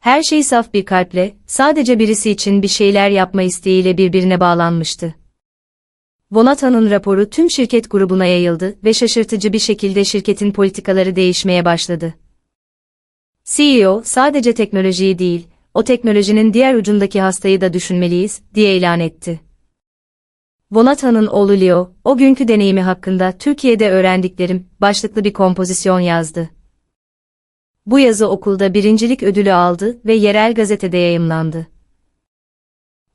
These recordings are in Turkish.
Her şey saf bir kalple, sadece birisi için bir şeyler yapma isteğiyle birbirine bağlanmıştı. Vonata'nın raporu tüm şirket grubuna yayıldı ve şaşırtıcı bir şekilde şirketin politikaları değişmeye başladı. CEO, sadece teknolojiyi değil, o teknolojinin diğer ucundaki hastayı da düşünmeliyiz, diye ilan etti. Vonata'nın oğlu Leo, o günkü deneyimi hakkında Türkiye'de öğrendiklerim, başlıklı bir kompozisyon yazdı. Bu yazı okulda birincilik ödülü aldı ve yerel gazetede yayımlandı.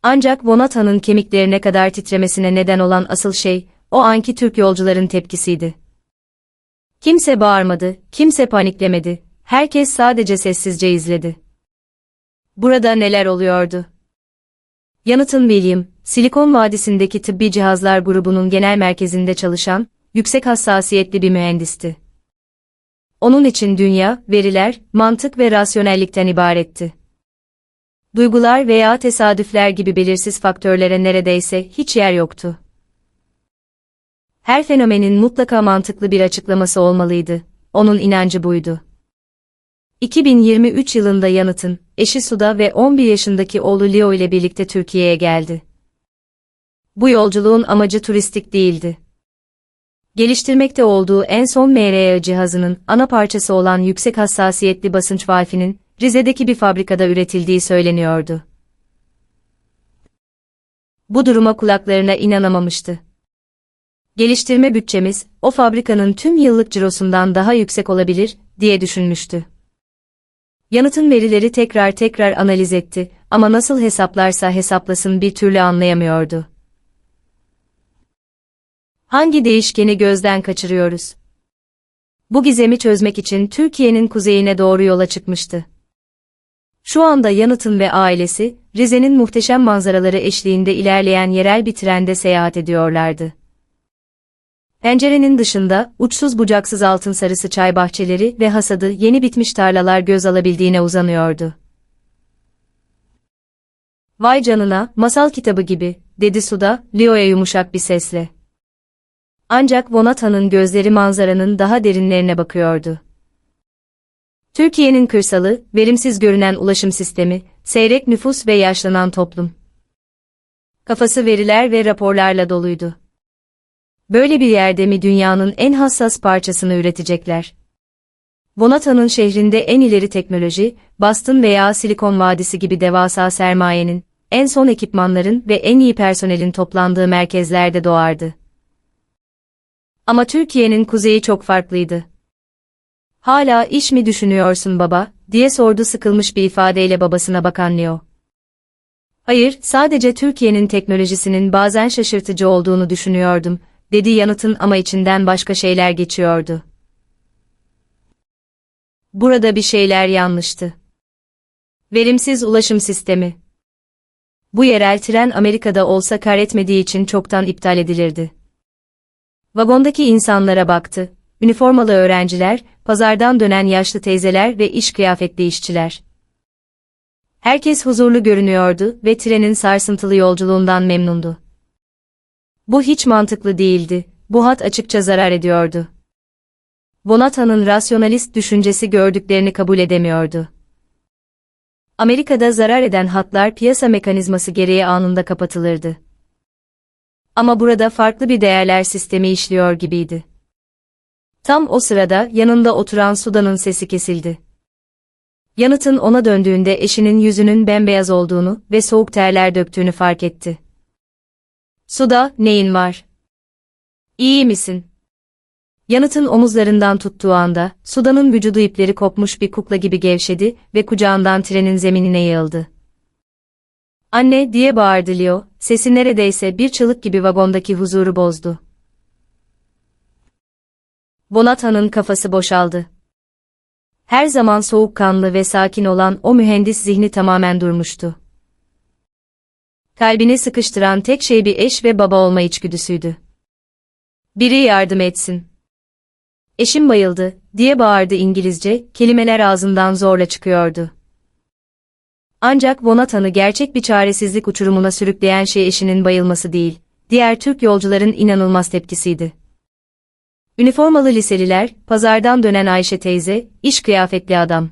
Ancak Vonata'nın kemiklerine kadar titremesine neden olan asıl şey, o anki Türk yolcuların tepkisiydi. Kimse bağırmadı, kimse paniklemedi, herkes sadece sessizce izledi. Burada neler oluyordu? Yanıtın William, Silikon Vadisi'ndeki tıbbi cihazlar grubunun genel merkezinde çalışan, yüksek hassasiyetli bir mühendisti. Onun için dünya, veriler, mantık ve rasyonellikten ibaretti. Duygular veya tesadüfler gibi belirsiz faktörlere neredeyse hiç yer yoktu. Her fenomenin mutlaka mantıklı bir açıklaması olmalıydı. Onun inancı buydu. 2023 yılında yanıtın, eşi Suda ve 11 yaşındaki oğlu Leo ile birlikte Türkiye'ye geldi. Bu yolculuğun amacı turistik değildi. Geliştirmekte olduğu en son MRE cihazının ana parçası olan yüksek hassasiyetli basınç valfinin Rize'deki bir fabrikada üretildiği söyleniyordu. Bu duruma kulaklarına inanamamıştı. Geliştirme bütçemiz, o fabrikanın tüm yıllık cirosundan daha yüksek olabilir, diye düşünmüştü. Yanıtın verileri tekrar tekrar analiz etti ama nasıl hesaplarsa hesaplasın bir türlü anlayamıyordu. Hangi değişkeni gözden kaçırıyoruz? Bu gizemi çözmek için Türkiye'nin kuzeyine doğru yola çıkmıştı. Şu anda Yanıt'ın ve ailesi, Rize'nin muhteşem manzaraları eşliğinde ilerleyen yerel bir trende seyahat ediyorlardı. Pencerenin dışında, uçsuz bucaksız altın sarısı çay bahçeleri ve hasadı yeni bitmiş tarlalar göz alabildiğine uzanıyordu. Vay canına, masal kitabı gibi, dedi Suda, Leo'ya yumuşak bir sesle. Ancak Vonata'nın gözleri manzaranın daha derinlerine bakıyordu. Türkiye'nin kırsalı, verimsiz görünen ulaşım sistemi, seyrek nüfus ve yaşlanan toplum. Kafası veriler ve raporlarla doluydu. Böyle bir yerde mi dünyanın en hassas parçasını üretecekler? Vonata'nın şehrinde en ileri teknoloji, Boston veya Silikon Vadisi gibi devasa sermayenin, en son ekipmanların ve en iyi personelin toplandığı merkezlerde doğardı. Ama Türkiye'nin kuzeyi çok farklıydı. Hala iş mi düşünüyorsun baba, diye sordu sıkılmış bir ifadeyle babasına bakan Leo. Hayır, sadece Türkiye'nin teknolojisinin bazen şaşırtıcı olduğunu düşünüyordum, dedi yanıtın ama içinden başka şeyler geçiyordu. Burada bir şeyler yanlıştı. Verimsiz ulaşım sistemi. Bu yerel tren Amerika'da olsa kar etmediği için çoktan iptal edilirdi. Vagondaki insanlara baktı. Üniformalı öğrenciler, pazardan dönen yaşlı teyzeler ve iş kıyafetli işçiler. Herkes huzurlu görünüyordu ve trenin sarsıntılı yolculuğundan memnundu. Bu hiç mantıklı değildi, bu hat açıkça zarar ediyordu. Bonata'nın rasyonalist düşüncesi gördüklerini kabul edemiyordu. Amerika'da zarar eden hatlar piyasa mekanizması gereği anında kapatılırdı. Ama burada farklı bir değerler sistemi işliyor gibiydi. Tam o sırada yanında oturan Sudan'ın sesi kesildi. Yanıtın ona döndüğünde eşinin yüzünün bembeyaz olduğunu ve soğuk terler döktüğünü fark etti. Suda, neyin var? İyi misin? Yanıtın omuzlarından tuttuğu anda, Sudan'ın vücudu ipleri kopmuş bir kukla gibi gevşedi ve kucağından trenin zeminine yığıldı. Anne diye bağırdı Leo, sesi neredeyse bir çığlık gibi vagondaki huzuru bozdu. Bonata'nın kafası boşaldı. Her zaman soğukkanlı ve sakin olan o mühendis zihni tamamen durmuştu. Kalbini sıkıştıran tek şey bir eş ve baba olma içgüdüsüydü. Biri yardım etsin. Eşim bayıldı, diye bağırdı İngilizce, kelimeler ağzından zorla çıkıyordu. Ancak Bonata'nı gerçek bir çaresizlik uçurumuna sürükleyen şey eşinin bayılması değil, diğer Türk yolcuların inanılmaz tepkisiydi. Üniformalı liseliler, pazardan dönen Ayşe teyze, iş kıyafetli adam.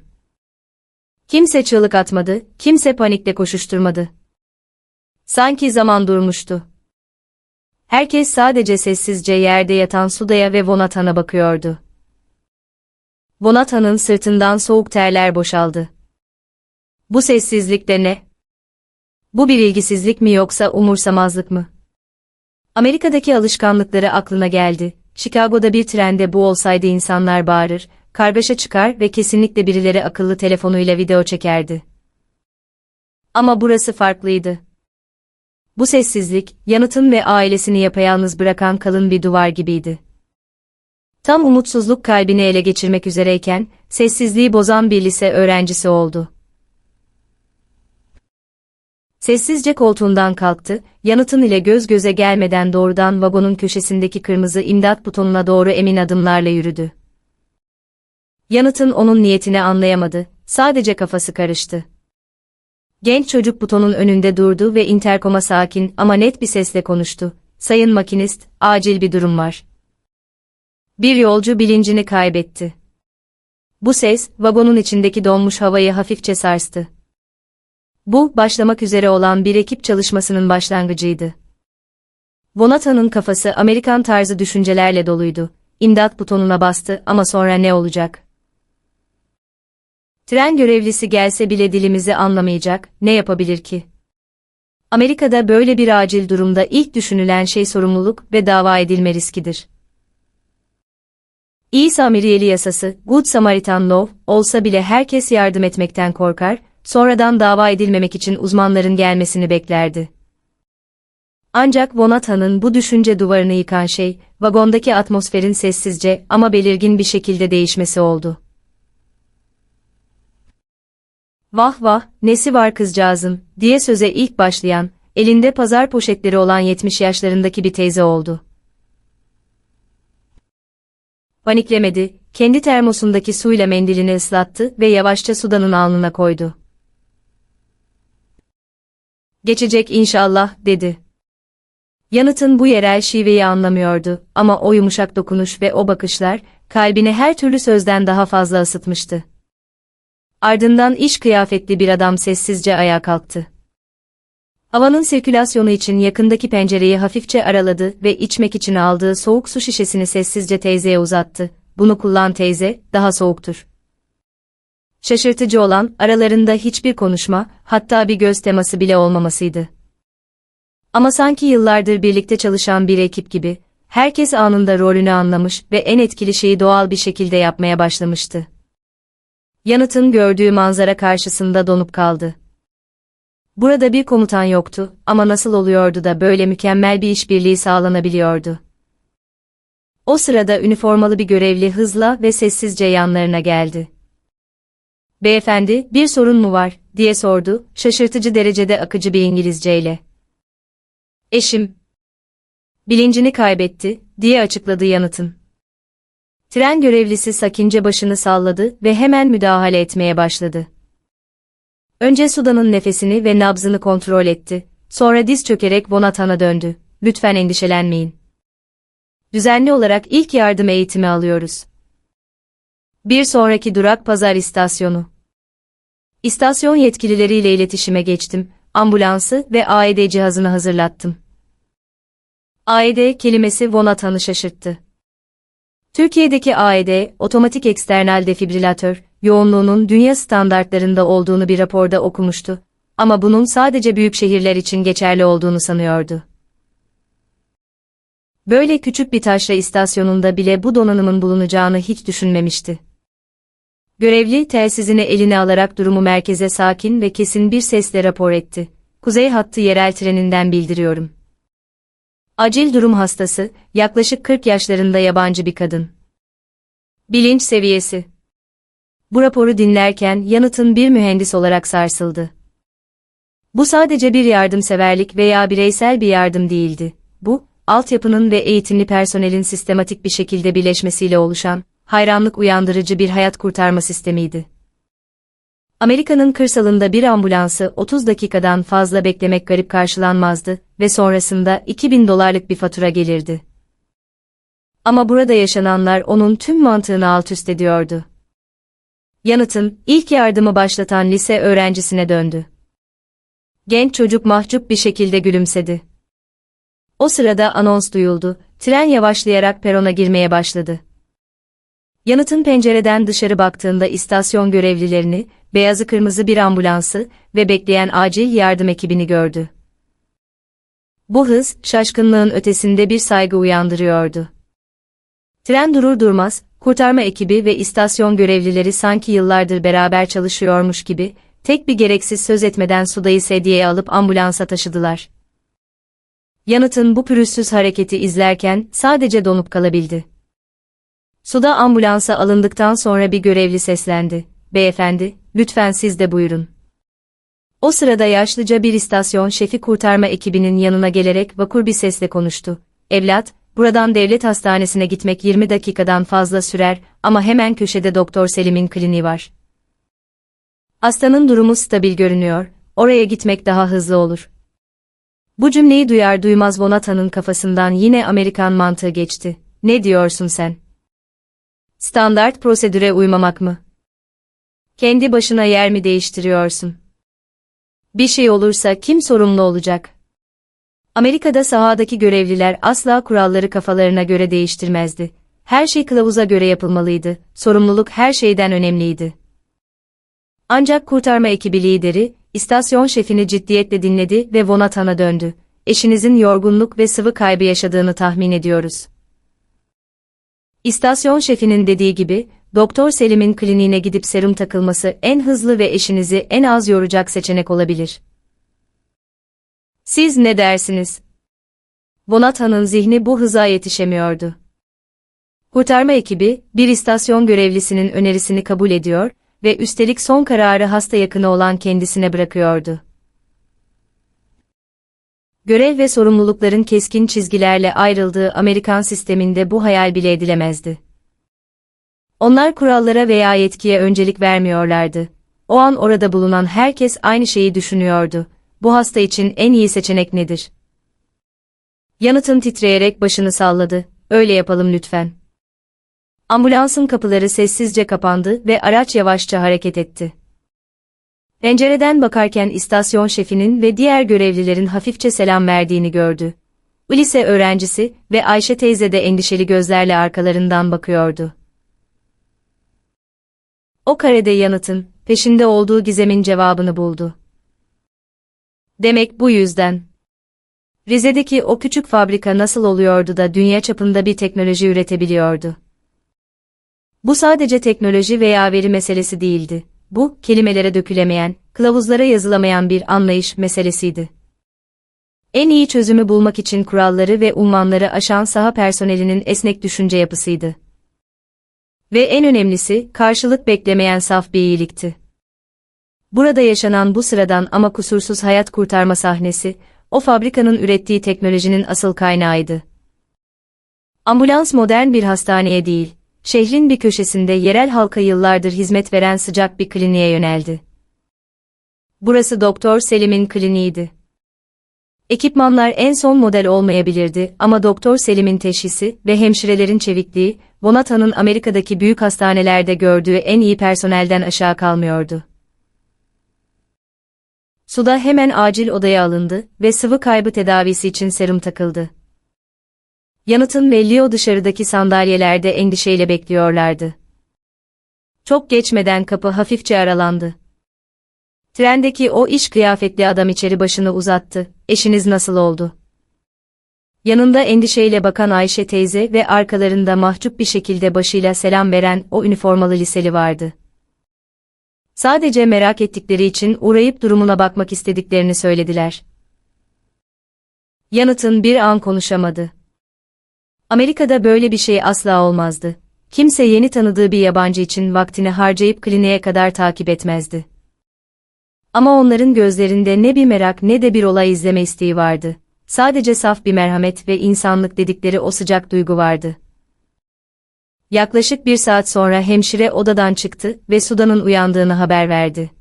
Kimse çığlık atmadı, kimse panikle koşuşturmadı. Sanki zaman durmuştu. Herkes sadece sessizce yerde yatan Suda'ya ve Vonatan'a bakıyordu. Vonatan'ın sırtından soğuk terler boşaldı. Bu sessizlikte ne? Bu bir ilgisizlik mi yoksa umursamazlık mı? Amerika'daki alışkanlıkları aklına geldi. Chicago'da bir trende bu olsaydı insanlar bağırır, kargaşa çıkar ve kesinlikle birileri akıllı telefonuyla video çekerdi. Ama burası farklıydı. Bu sessizlik, yanıtın ve ailesini yapayalnız bırakan kalın bir duvar gibiydi. Tam umutsuzluk kalbini ele geçirmek üzereyken, sessizliği bozan bir lise öğrencisi oldu. Sessizce koltuğundan kalktı, yanıtın ile göz göze gelmeden doğrudan vagonun köşesindeki kırmızı imdat butonuna doğru emin adımlarla yürüdü. Yanıtın onun niyetini anlayamadı, sadece kafası karıştı. Genç çocuk butonun önünde durdu ve interkoma sakin ama net bir sesle konuştu. Sayın makinist, acil bir durum var. Bir yolcu bilincini kaybetti. Bu ses, vagonun içindeki donmuş havayı hafifçe sarstı. Bu, başlamak üzere olan bir ekip çalışmasının başlangıcıydı. Vonata'nın kafası Amerikan tarzı düşüncelerle doluydu. İmdat butonuna bastı ama sonra ne olacak? Tren görevlisi gelse bile dilimizi anlamayacak, ne yapabilir ki? Amerika'da böyle bir acil durumda ilk düşünülen şey sorumluluk ve dava edilme riskidir. İyi Samiriyeli yasası, Good Samaritan Law, olsa bile herkes yardım etmekten korkar, sonradan dava edilmemek için uzmanların gelmesini beklerdi. Ancak Vonata'nın bu düşünce duvarını yıkan şey, vagondaki atmosferin sessizce ama belirgin bir şekilde değişmesi oldu. Vah vah, nesi var kızcağızın, diye söze ilk başlayan, elinde pazar poşetleri olan 70 yaşlarındaki bir teyze oldu. Paniklemedi, kendi termosundaki suyla mendilini ıslattı ve yavaşça Sudan'ın alnına koydu. Geçecek inşallah, dedi. Yanıtın bu yerel şiveyi anlamıyordu ama o yumuşak dokunuş ve o bakışlar, kalbini her türlü sözden daha fazla ısıtmıştı. Ardından iş kıyafetli bir adam sessizce ayağa kalktı. Havanın sirkülasyonu için yakındaki pencereyi hafifçe araladı ve içmek için aldığı soğuk su şişesini sessizce teyzeye uzattı. Bunu kullan teyze, daha soğuktur. Şaşırtıcı olan, aralarında hiçbir konuşma, hatta bir göz teması bile olmamasıydı. Ama sanki yıllardır birlikte çalışan bir ekip gibi, herkes anında rolünü anlamış ve en etkili şeyi doğal bir şekilde yapmaya başlamıştı. Yanıtın gördüğü manzara karşısında donup kaldı. Burada bir komutan yoktu ama nasıl oluyordu da böyle mükemmel bir işbirliği sağlanabiliyordu. O sırada üniformalı bir görevli hızla ve sessizce yanlarına geldi. Beyefendi, bir sorun mu var, diye sordu, şaşırtıcı derecede akıcı bir İngilizceyle. Eşim. Bilincini kaybetti, diye açıkladı yanıtın. Tren görevlisi sakince başını salladı ve hemen müdahale etmeye başladı. Önce Sudan'ın nefesini ve nabzını kontrol etti, sonra diz çökerek Bonatan'a döndü. Lütfen endişelenmeyin. Düzenli olarak ilk yardım eğitimi alıyoruz. Bir sonraki durak pazar istasyonu. İstasyon yetkilileriyle iletişime geçtim, ambulansı ve AED cihazını hazırlattım. AED kelimesi Vonatan'ı şaşırttı. Türkiye'deki AED, otomatik eksternal defibrilatör, yoğunluğunun dünya standartlarında olduğunu bir raporda okumuştu. Ama bunun sadece büyük şehirler için geçerli olduğunu sanıyordu. Böyle küçük bir taşra istasyonunda bile bu donanımın bulunacağını hiç düşünmemişti. Görevli telsizini eline alarak durumu merkeze sakin ve kesin bir sesle rapor etti. Kuzey hattı yerel treninden bildiriyorum. Acil durum hastası, yaklaşık 40 yaşlarında yabancı bir kadın. Bilinç seviyesi. Bu raporu dinlerken yanıtın bir mühendis olarak sarsıldı. Bu sadece bir yardımseverlik veya bireysel bir yardım değildi. Bu, altyapının ve eğitimli personelin sistematik bir şekilde birleşmesiyle oluşan, hayranlık uyandırıcı bir hayat kurtarma sistemiydi. Amerika'nın kırsalında bir ambulansı 30 dakikadan fazla beklemek garip karşılanmazdı ve sonrasında 2000 dolarlık bir fatura gelirdi. Ama burada yaşananlar onun tüm mantığını alt üst ediyordu. Yanıtın, ilk yardımı başlatan lise öğrencisine döndü. Genç çocuk mahcup bir şekilde gülümsedi. O sırada anons duyuldu, tren yavaşlayarak perona girmeye başladı. Yanıtın pencereden dışarı baktığında istasyon görevlilerini, beyazı kırmızı bir ambulansı ve bekleyen acil yardım ekibini gördü. Bu hız, şaşkınlığın ötesinde bir saygı uyandırıyordu. Tren durur durmaz, kurtarma ekibi ve istasyon görevlileri sanki yıllardır beraber çalışıyormuş gibi, tek bir gereksiz söz etmeden Suda'yı sedyeye alıp ambulansa taşıdılar. Yanıtın bu pürüzsüz hareketi izlerken sadece donup kalabildi. Suda ambulansa alındıktan sonra bir görevli seslendi. Beyefendi, lütfen siz de buyurun. O sırada yaşlıca bir istasyon şefi kurtarma ekibinin yanına gelerek vakur bir sesle konuştu. Evlat, buradan devlet hastanesine gitmek 20 dakikadan fazla sürer ama hemen köşede Doktor Selim'in kliniği var. Hastanın durumu stabil görünüyor, oraya gitmek daha hızlı olur. Bu cümleyi duyar duymaz Vonata'nın kafasından yine Amerikan mantığı geçti. Ne diyorsun sen? Standart prosedüre uymamak mı? Kendi başına yer mi değiştiriyorsun? Bir şey olursa kim sorumlu olacak? Amerika'da sahadaki görevliler asla kuralları kafalarına göre değiştirmezdi. Her şey kılavuza göre yapılmalıydı. Sorumluluk her şeyden önemliydi. Ancak kurtarma ekibi lideri, istasyon şefini ciddiyetle dinledi ve Vonatan'a döndü. Eşinizin yorgunluk ve sıvı kaybı yaşadığını tahmin ediyoruz. İstasyon şefinin dediği gibi, Doktor Selim'in kliniğine gidip serum takılması en hızlı ve eşinizi en az yoracak seçenek olabilir. Siz ne dersiniz? Vonata'nın zihni bu hıza yetişemiyordu. Kurtarma ekibi, bir istasyon görevlisinin önerisini kabul ediyor ve üstelik son kararı hasta yakını olan kendisine bırakıyordu. Görev ve sorumlulukların keskin çizgilerle ayrıldığı Amerikan sisteminde bu hayal bile edilemezdi. Onlar kurallara veya yetkiye öncelik vermiyorlardı. O an orada bulunan herkes aynı şeyi düşünüyordu. Bu hasta için en iyi seçenek nedir? Yanıtın titreyerek başını salladı. Öyle yapalım lütfen. Ambulansın kapıları sessizce kapandı ve araç yavaşça hareket etti. Pencereden bakarken istasyon şefinin ve diğer görevlilerin hafifçe selam verdiğini gördü. Lise öğrencisi ve Ayşe teyze de endişeli gözlerle arkalarından bakıyordu. O karede yanıtın, peşinde olduğu gizemin cevabını buldu. Demek bu yüzden. Rize'deki o küçük fabrika nasıl oluyordu da dünya çapında bir teknoloji üretebiliyordu? Bu sadece teknoloji veya veri meselesi değildi. Bu, kelimelere dökülemeyen, kılavuzlara yazılamayan bir anlayış meselesiydi. En iyi çözümü bulmak için kuralları ve ummanları aşan saha personelinin esnek düşünce yapısıydı. Ve en önemlisi, karşılık beklemeyen saf bir iyilikti. Burada yaşanan bu sıradan ama kusursuz hayat kurtarma sahnesi, o fabrikanın ürettiği teknolojinin asıl kaynağıydı. Ambulans modern bir hastaneye değil, şehrin bir köşesinde yerel halka yıllardır hizmet veren sıcak bir kliniğe yöneldi. Burası Doktor Selim'in kliniğiydi. Ekipmanlar en son model olmayabilirdi ama Doktor Selim'in teşhisi ve hemşirelerin çevikliği, Bonata'nın Amerika'daki büyük hastanelerde gördüğü en iyi personelden aşağı kalmıyordu. Suda hemen acil odaya alındı ve sıvı kaybı tedavisi için serum takıldı. Yanıtın ve Leo dışarıdaki sandalyelerde endişeyle bekliyorlardı. Çok geçmeden kapı hafifçe aralandı. Trendeki o iş kıyafetli adam içeri başını uzattı. Eşiniz nasıl oldu? Yanında endişeyle bakan Ayşe teyze ve arkalarında mahcup bir şekilde başıyla selam veren o üniformalı liseli vardı. Sadece merak ettikleri için uğrayıp durumuna bakmak istediklerini söylediler. Yanıtın bir an konuşamadı. Amerika'da böyle bir şey asla olmazdı. Kimse yeni tanıdığı bir yabancı için vaktini harcayıp kliniğe kadar takip etmezdi. Ama onların gözlerinde ne bir merak ne de bir olay izleme isteği vardı. Sadece saf bir merhamet ve insanlık dedikleri o sıcak duygu vardı. Yaklaşık bir saat sonra hemşire odadan çıktı ve Sudan'ın uyandığını haber verdi.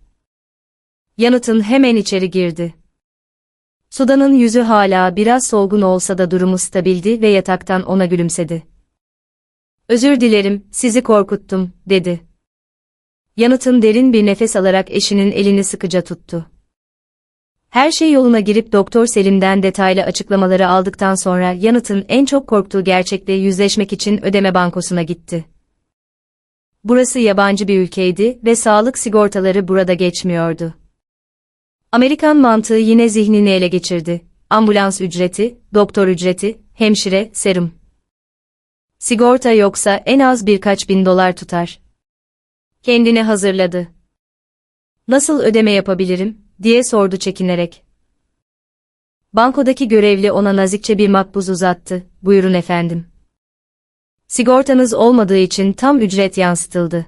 Yanıtın hemen içeri girdi. Sudan'ın yüzü hala biraz solgun olsa da durumu stabildi ve yataktan ona gülümsedi. Özür dilerim, sizi korkuttum, dedi. Yanıtın derin bir nefes alarak eşinin elini sıkıca tuttu. Her şey yoluna girip Doktor Selim'den detaylı açıklamaları aldıktan sonra Yanıt'ın en çok korktuğu gerçekle yüzleşmek için ödeme bankosuna gitti. Burası yabancı bir ülkeydi ve sağlık sigortaları burada geçmiyordu. Amerikan mantığı yine zihnini ele geçirdi. Ambulans ücreti, doktor ücreti, hemşire, serum. Sigorta yoksa en az birkaç bin dolar tutar. Kendini hazırladı. Nasıl ödeme yapabilirim, diye sordu çekinerek. Bankodaki görevli ona nazikçe bir makbuz uzattı. Buyurun efendim. Sigortanız olmadığı için tam ücret yansıtıldı.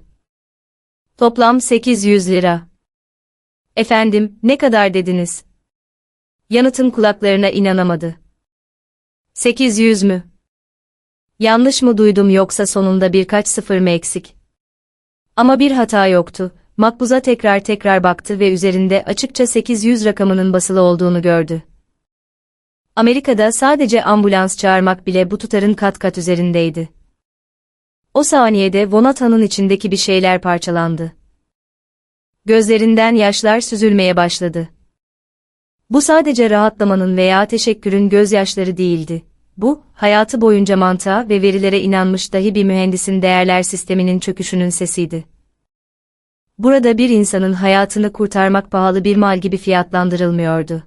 Toplam 800 lira. Efendim, ne kadar dediniz? Yanıtın kulaklarına inanamadı. 800 mü? Yanlış mı duydum yoksa sonunda birkaç sıfır mı eksik? Ama bir hata yoktu. Makbuza tekrar tekrar baktı ve üzerinde açıkça 800 rakamının basılı olduğunu gördü. Amerika'da sadece ambulans çağırmak bile bu tutarın kat kat üzerindeydi. O saniyede Vonata'nın içindeki bir şeyler parçalandı. Gözlerinden yaşlar süzülmeye başladı. Bu sadece rahatlamanın veya teşekkürün gözyaşları değildi. Bu, hayatı boyunca mantığa ve verilere inanmış dahi bir mühendisin değerler sisteminin çöküşünün sesiydi. Burada bir insanın hayatını kurtarmak pahalı bir mal gibi fiyatlandırılmıyordu.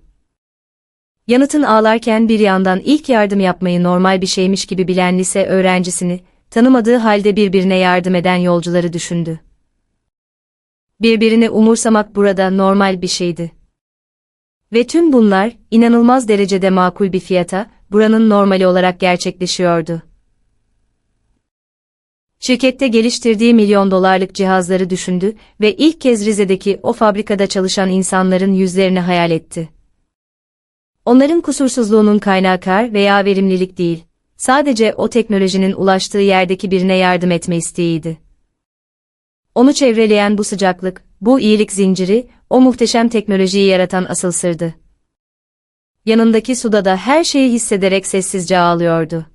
Yanıtın ağlarken bir yandan ilk yardım yapmayı normal bir şeymiş gibi bilen lise öğrencisini, tanımadığı halde birbirine yardım eden yolcuları düşündü. Birbirini umursamak burada normal bir şeydi. Ve tüm bunlar, inanılmaz derecede makul bir fiyata, buranın normali olarak gerçekleşiyordu. Şirkette geliştirdiği milyon dolarlık cihazları düşündü ve ilk kez Rize'deki o fabrikada çalışan insanların yüzlerini hayal etti. Onların kusursuzluğunun kaynağı kar veya verimlilik değil, sadece o teknolojinin ulaştığı yerdeki birine yardım etme isteğiydi. Onu çevreleyen bu sıcaklık, bu iyilik zinciri, o muhteşem teknolojiyi yaratan asıl sırdı. Yanındaki suda da her şeyi hissederek sessizce ağlıyordu.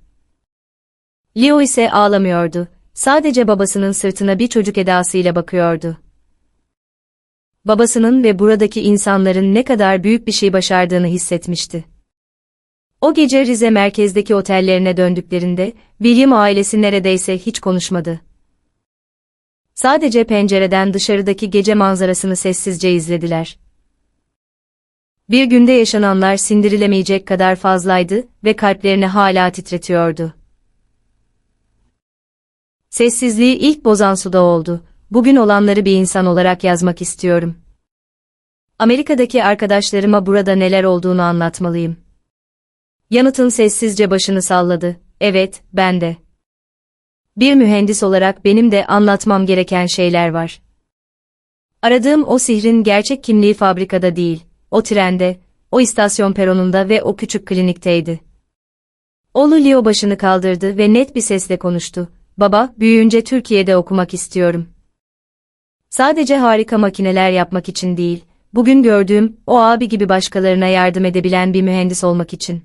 Leo ise ağlamıyordu, sadece babasının sırtına bir çocuk edasıyla bakıyordu. Babasının ve buradaki insanların ne kadar büyük bir şey başardığını hissetmişti. O gece Rize merkezdeki otellerine döndüklerinde, William ailesi neredeyse hiç konuşmadı. Sadece pencereden dışarıdaki gece manzarasını sessizce izlediler. Bir günde yaşananlar sindirilemeyecek kadar fazlaydı ve kalplerini hala titretiyordu. Sessizliği ilk bozan suda oldu. Bugün olanları bir insan olarak yazmak istiyorum. Amerika'daki arkadaşlarıma burada neler olduğunu anlatmalıyım. Yanıtın sessizce başını salladı. Evet, ben de. Bir mühendis olarak benim de anlatmam gereken şeyler var. Aradığım o sihrin gerçek kimliği fabrikada değil, o trende, o istasyon peronunda ve o küçük klinikteydi. Oğlu Leo başını kaldırdı ve net bir sesle konuştu. Baba, büyüyünce Türkiye'de okumak istiyorum. Sadece harika makineler yapmak için değil, bugün gördüğüm o abi gibi başkalarına yardım edebilen bir mühendis olmak için.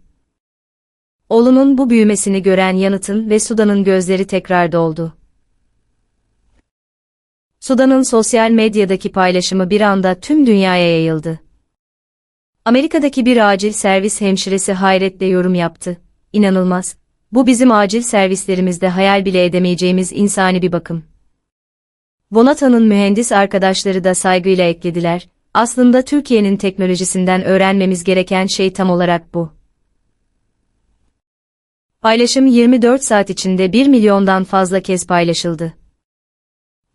Oğlunun bu büyümesini gören Yanıt'ın ve Sudan'ın gözleri tekrar doldu. Sudan'ın sosyal medyadaki paylaşımı bir anda tüm dünyaya yayıldı. Amerika'daki bir acil servis hemşiresi hayretle yorum yaptı. İnanılmaz. Bu bizim acil servislerimizde hayal bile edemeyeceğimiz insani bir bakım. Vonata'nın mühendis arkadaşları da saygıyla eklediler. Aslında Türkiye'nin teknolojisinden öğrenmemiz gereken şey tam olarak bu. Paylaşım 24 saat içinde 1 milyondan fazla kez paylaşıldı.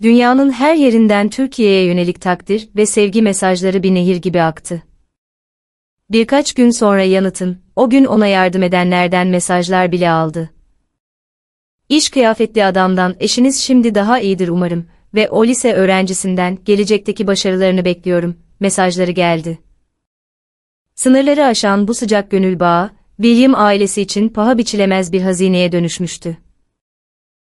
Dünyanın her yerinden Türkiye'ye yönelik takdir ve sevgi mesajları bir nehir gibi aktı. Birkaç gün sonra yanıtın, o gün ona yardım edenlerden mesajlar bile aldı. İş kıyafetli adamdan eşiniz şimdi daha iyidir umarım ve o lise öğrencisinden gelecekteki başarılarını bekliyorum, mesajları geldi. Sınırları aşan bu sıcak gönül bağı, William ailesi için paha biçilemez bir hazineye dönüşmüştü.